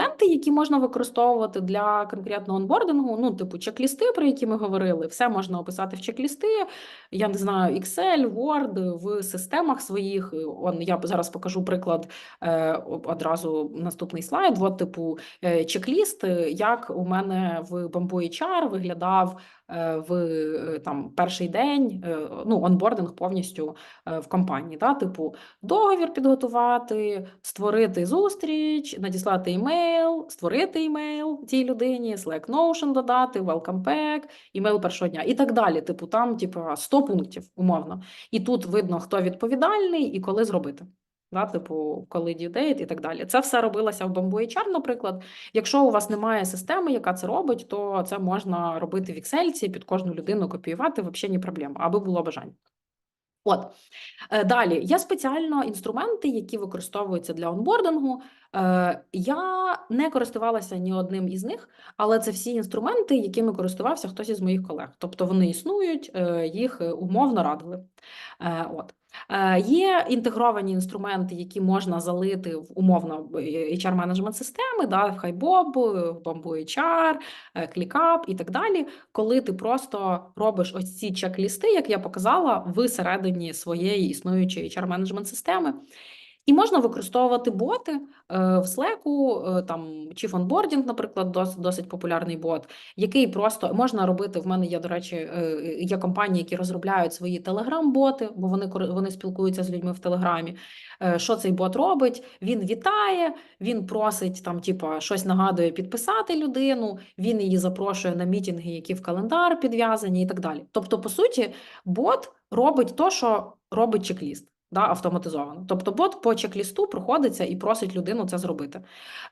інструменти, які можна використовувати для конкретного онбордингу, ну, типу, чек-лісти, про які ми говорили, все можна описати в чек-лісти. Я не знаю, Excel, Word, в системах своїх. Он я зараз покажу приклад е, одразу наступний слайд. От, типу, е, чек-ліст, як у мене в Bamboo HR виглядав е, в е, там перший день, е, ну, онбординг повністю в компанії. Да? Типу, договір підготувати, створити зустріч, надіслати імейл, створити імейл цій людині, Slack Notion додати, welcome back, імейл першого дня і так далі. Типу, там, типу, 100 пунктів, умовно. І тут видно, хто відповідальний і коли зробити. Да, типу, коли date і так далі. Це все робилося в Bamboo HR, наприклад. Якщо у вас немає системи, яка це робить, то це можна робити в Excel, під кожну людину копіювати, взагалі не проблема, аби було бажання. От Е, далі є спеціально інструменти, які використовуються для онбордингу. Е, Я не користувалася ні одним із них, але це всі інструменти, якими користувався хтось із моїх колег. Тобто вони існують, е, їх умовно радили. От. Е, Є інтегровані інструменти, які можна залити в умовно hr менеджмент системи, да, в Хайбоб, в Bamboo HR, е, ClickUp і так далі, коли ти просто робиш ось ці чек-лісти, як я показала, всередині своєї існуючої hr менеджмент системи. І можна використовувати боти е, в Slack, е, там Chief Onboarding, наприклад, дос, досить популярний бот, який просто можна робити. В мене є, до речі, е, є компанії, які розробляють свої телеграм-боти, бо вони вони спілкуються з людьми в Телеграмі. Що цей бот робить? Він вітає, він просить там, типа, щось нагадує підписати людину, він її запрошує на мітинги, які в календар підв'язані, і так далі. Тобто, по суті, бот робить то, що робить чек-ліст. Да, автоматизовано. Тобто бот по чек-лісту проходиться і просить людину це зробити.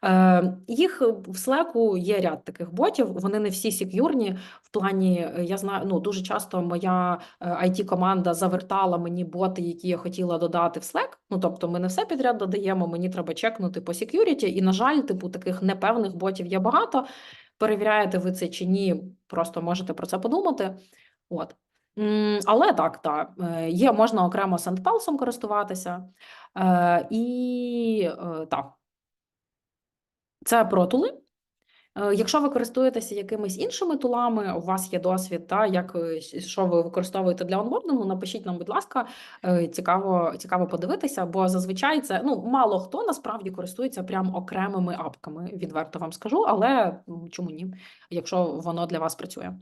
Е, їх в Slack є ряд таких ботів, вони не всі сек'юрні. В плані, е, я знаю, ну дуже часто моя it команда завертала мені боти, які я хотіла додати в Slack. Ну тобто, ми не все підряд додаємо, мені треба чекнути по security, і, на жаль, типу таких непевних ботів є багато. Перевіряєте ви це чи ні, просто можете про це подумати. От. Але так, так, е, є, можна окремо SendPulse користуватися. Е, І е, так, це про тули. Якщо ви користуєтеся якимись іншими тулами, у вас є досвід, та як що ви використовуєте для онбордингу, напишіть нам, будь ласка, цікаво, цікаво подивитися, бо зазвичай це ну мало хто насправді користується прям окремими апками, відверто вам скажу, але чому ні, якщо воно для вас працює.